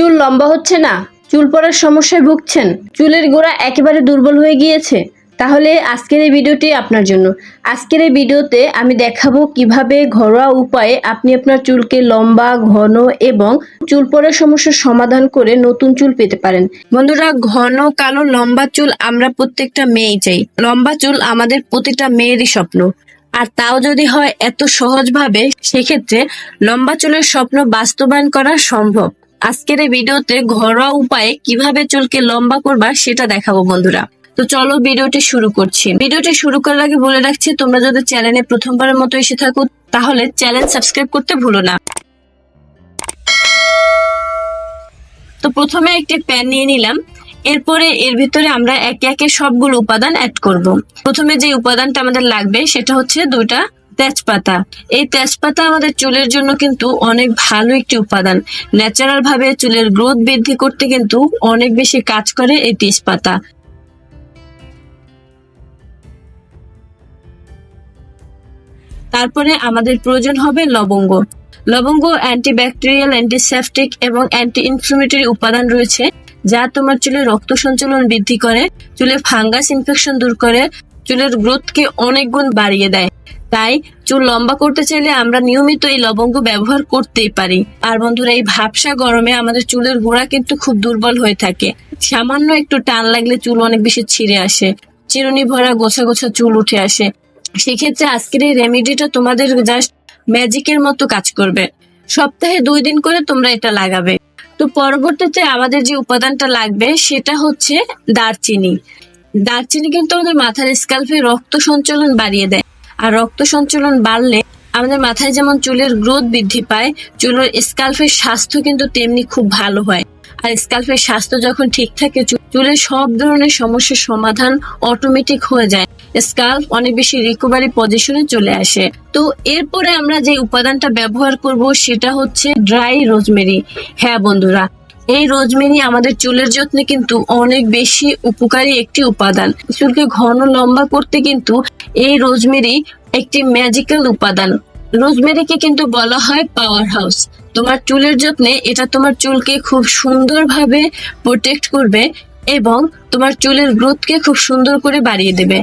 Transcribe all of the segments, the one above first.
চুল লম্বা হচ্ছে না, চুল পড়ার সমস্যায় ভুগছেন, চুলের গোড়া একেবারে দুর্বল হয়ে গিয়েছে। তাহলে আজকের এই ভিডিওটি আপনার জন্য। আজকের এই ভিডিওতে আমি দেখাবো কীভাবে ঘরোয়া উপায়ে আপনি আপনার চুলকে লম্বা, ঘন এবং চুল পড়ার সমস্যার সমাধান করে নতুন চুল পেতে পারেন। বন্ধুরা, ঘন, কালো, লম্বা চুল আমরা প্রত্যেকটা মেয়েই চাই। লম্বা চুল আমাদের প্রতিটা মেয়েরই স্বপ্ন। আর তাও যদি হয় এত সহজভাবে, সেক্ষেত্রে লম্বা চুলের স্বপ্ন বাস্তবায়ন করা সম্ভব। আজকের এই ভিডিওতে ঘরোয়া উপায়ে কীভাবে চুলকে লম্বা করবা সেটা দেখাবো বন্ধুরা। তো চলো ভিডিওটি শুরু করছি। ভিডিওটি শুরু করার আগে বলে রাখছি, তোমরা যদি চ্যানেলে প্রথমবারের মতো এসে থাকো, তাহলে চ্যানেল সাবস্ক্রাইব করতে ভুলো না। তো প্রথমে একটি প্যান নিয়ে নিলাম। এরপরে এর ভিতরে আমরা একে একে সবগুলো উপাদান অ্যাড করব। প্রথমে যে উপাদানটা আমাদের লাগবে, সেটা হচ্ছে দুইটা তেজপাতা। এই তেজপাতা আমাদের চুলের জন্য কিন্তু অনেক ভালো একটি উপাদান। ন্যাচারাল ভাবে চুলের গ্রোথ বৃদ্ধি করতে কিন্তু অনেক বেশি কাজ করে এই তেজপাতা। তারপরে আমাদের প্রয়োজন হবে লবঙ্গ। লবঙ্গ অ্যান্টিব্যাকটেরিয়াল অ্যান্টিসেপটিক এবং অ্যান্টি ইনফ্লামেটরি উপাদান রয়েছে, যা তোমার চুলে রক্ত সঞ্চালন বৃদ্ধি করে, চুলে ফাঙ্গাস ইনফেকশন দূর করে, চুলের গ্রোথকে অনেক গুণ বাড়িয়ে দেয়। তাই চুল লম্বা করতে চাইলে আমরা নিয়মিত এই লবঙ্গ ব্যবহার করতেই পারি। আর বন্ধুরা, এই ভাবসা গরমে আমাদের চুলের গোড়া কিন্তু খুব দুর্বল হয়ে থাকে। সামান্য একটু টান লাগলে চুল অনেক বেশি ছিঁড়ে আসে। চিরুনি ভরা গোছা গোছা চুল উঠে আসে। সেক্ষেত্রে আজকের এই রেমেডিটা তোমাদের জাস্ট ম্যাজিকের মতো কাজ করবে। সপ্তাহে দুই দিন করে তোমরা এটা লাগাবে। তো পরবর্তীতে আমাদের যে উপাদানটা লাগবে, সেটা হচ্ছে দারচিনি। দারচিনি কিন্তু আমাদের মাথার স্কাল্পে রক্ত সঞ্চালন বাড়িয়ে দেয়। আর রক্ত সঞ্চালন বাড়লে আমাদের মাথায় যেমন চুলের গ্রোথ বৃদ্ধি পায়, চুলের স্কাল্পের স্বাস্থ্য কিন্তু তেমনি খুব ভালো হয়। আর স্কাল্পের স্বাস্থ্য যখন ঠিক থাকে চুলের সব ধরনের সমস্যার সমাধান অটোমেটিক হয়ে যায়। স্কাল্প অনেক বেশি রিকভারি পজিশনে চলে আসে। তো এরপরে আমরা যে উপাদানটা ব্যবহার করব, সেটা হচ্ছে ড্রাই রোজমেরি হ্যাঁ বন্ধুরা, এই রোজমেরি আমাদের চুলের যত্নে কিন্তু অনেক বেশি উপকারী একটি উপাদান। চুলকে ঘন লম্বা করতে কিন্তু এই রোজমেরি একটি ম্যাজিক্যাল উপাদান। রোজমেরিকে কিন্তু বলা হয় পাওয়ার হাউস তোমার চুলের যত্নে এটা তোমার চুলকে খুব সুন্দরভাবে প্রোটেক্ট করবে এবং তোমার চুলের গ্রোথকে খুব সুন্দর করে বাড়িয়ে দেবে।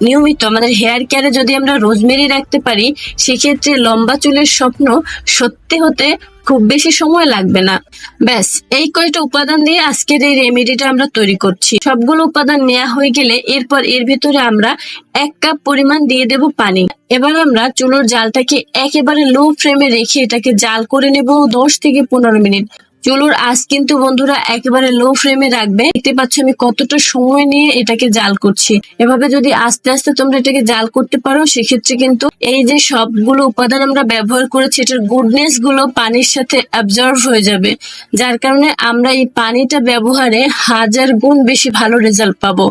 নিয়মিত আমাদের হেয়ার কেয়ারে যদি আমরা রোজমেরি রাখতে পারি, সেক্ষেত্রে লম্বা চুলের স্বপ্ন সত্যি হতে খুব বেশি সময় লাগবে না। ব্যাস, এই কয়টা উপাদান দিয়ে আজকের এই রেমেডিটা আমরা তৈরি করছি। সবগুলো উপাদান নেওয়া হয়ে গেলে এরপর এর ভিতরে আমরা এক কাপ পরিমাণ দিয়ে দেব পানি। এবার আমরা চুলোর জালটাকে একেবারে লো ফ্লেমে রেখে এটাকে জাল করে নেব দশ থেকে পনেরো মিনিট। চুলোর আঁচ কিন্তু বন্ধুরা একেবারে লো ফ্লেমে রাখবে। দেখতে পাচ্ছ আমি কতটা সময় নিয়ে এটাকে জাল করছি। এভাবে যদি আস্তে আস্তে তোমরা এটাকে জাল করতে পারো, সেক্ষেত্রে কিন্তু এই যে সবগুলো উপাদান আমরা ব্যবহার করেছি, এটার গুডনেসগুলো পানির সাথে অ্যাবজর্ভ হয়ে যাবে। যার কারণে আমরা এই পানিটা ব্যবহারে হাজার গুণ বেশি ভালো রেজাল্ট পাবো।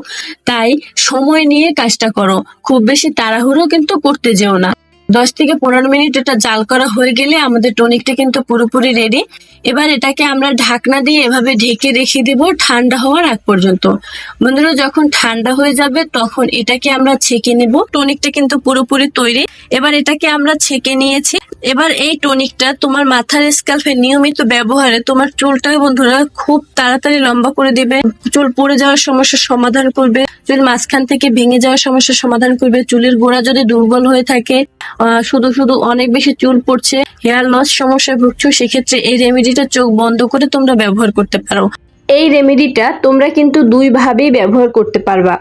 তাই সময় নিয়ে কাজটা করো। খুব বেশি তাড়াহুড়ো কিন্তু করতে যেও না। দশ থেকে পনেরো মিনিট এটা জাল করা হয়ে গেলে আমাদের টনিকটা কিন্তু পুরোপুরি রেডি এবার এটাকে আমরা ঢাকনা দিয়ে এভাবে ঢেকে রেখে দিব ঠান্ডা হওয়ার আগ পর্যন্ত। বন্ধুরা, যখন ঠান্ডা হয়ে যাবে তখন এটাকে আমরা ছেঁকে নেব। টনিকটা কিন্তু পুরোপুরি তৈরি। এবার এটাকে আমরা ছেঁকে নিয়েছি। এবার এই টনিকটা তোমার মাথার স্কাল্পে নিয়মিত ব্যবহারে তোমার চুলটা বন্ধুরা খুব তাড়াতাড়ি লম্বা করে দিবে। চুল পড়ে যাওয়ার সমস্যার সমাধান করবে। চুল মাঝখান থেকে ভেঙে যাওয়ার সমস্যার সমাধান করবে। চুলের গোড়া যদি দুর্বল হয়ে থাকে শুধু শুধু অনেক বেশি চুল পড়ছে হেয়ার লস সমস্যায় ভুগছো, সেক্ষেত্রে এই রেমেডিটা চোখ বন্ধ করে তোমরা ব্যবহার করতে পারো। এই রেমেডিটা তোমরা কিন্তু দুই ভাবেই ব্যবহার করতে পারবা।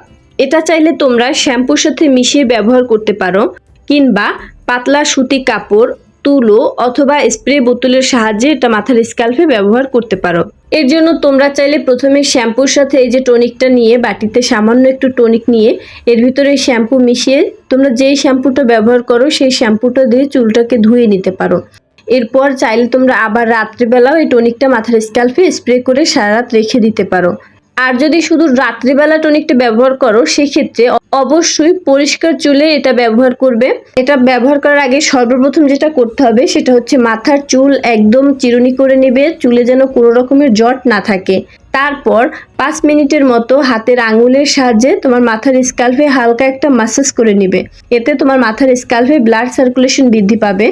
এটা চাইলে তোমরা শ্যাম্পুর সাথে মিশিয়ে ব্যবহার করতে পারো, কিংবা পাতলা সুতি কাপড় তুলো অথবা স্প্রে বোতলের সাহায্যে এটা মাথার স্কাল্পে ব্যবহার করতে পারো। এর জন্য তোমরা চাইলে প্রথমে শ্যাম্পুর সাথে এই যে টনিকটা নিয়ে বাটিতে সামান্য একটু টনিক নিয়ে এর ভিতরে শ্যাম্পু মিশিয়ে তোমরা যেই শ্যাম্পুটা ব্যবহার করো সেই শ্যাম্পুটা দিয়ে চুলটাকে ধুয়ে নিতে পারো। এরপর চাইলে তোমরা আবার রাত্রিবেলাও এই টনিকটা মাথার স্ক্যাল্পে স্প্রে করে সারা রাত রেখে দিতে পারো। আর যদি শুধু রাত্রিবেলা টনিকটা ব্যবহার করো, সেক্ষেত্রে অবশ্যই পরিষ্কার চুলে এটা ব্যবহার করবে। এটা ব্যবহার করার আগে সর্বপ্রথম যেটা করতে হবে, সেটা হচ্ছে মাথার চুল একদম চিরুনি করে নেবে, চুলে যেন কোনো রকমের জট না থাকে। তারপর পাঁচ মিনিটের মতো হাতের আঙুলের সাহায্যে তোমার মাথার স্কাল্পে হালকা একটা মাসাজ করে নিবে। এতে তোমার মাথার স্কাল্পে ব্লাড সার্কুলেশন বৃদ্ধি পাবে।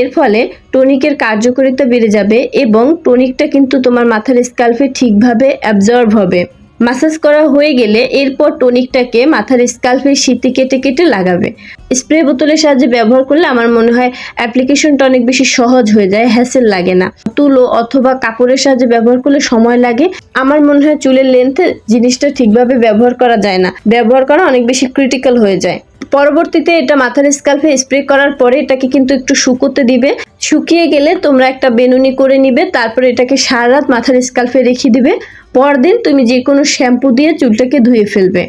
এর ফলে টনিকের কার্যকারিতা বেড়ে যাবে এবং টনিকটা কিন্তু তোমার মাথার স্কাল্পে ঠিকভাবে অ্যাবজর্ব হবে। মাসাজ করা হয়ে গেলে এরপর টনিকটাকে মাথার স্কাল্পে শীতে কেটে কেটে লাগাবে। স্প্রে বোতলের সাহায্যে ব্যবহার করলে আমার মনে হয় অ্যাপ্লিকেশনটা অনেক বেশি সহজ হয়ে যায় হ্যাসেল লাগে না। তুলো অথবা কাপড়ের সাহায্যে ব্যবহার করলে সময় লাগে। আমার মনে হয় চুলের লেন্থে জিনিসটা ঠিকভাবে ব্যবহার করা যায় না। ব্যবহার করা অনেক বেশি ক্রিটিক্যাল হয়ে যায়। পরবর্তীতে এটা মাথার স্কাল্পে স্প্রে করার পরে এটাকে কিন্তু একটু শুকোতে দিবে। শুকিয়ে গেলে তোমরা একটা বেনুনি করে নিবে, তারপরে এটাকে সারা রাত মাথার স্কাল্পে রেখে দিবে। পরদিন তুমি যে কোনো শ্যাম্পু দিয়ে চুলটাকে ধুয়ে ফেলবে।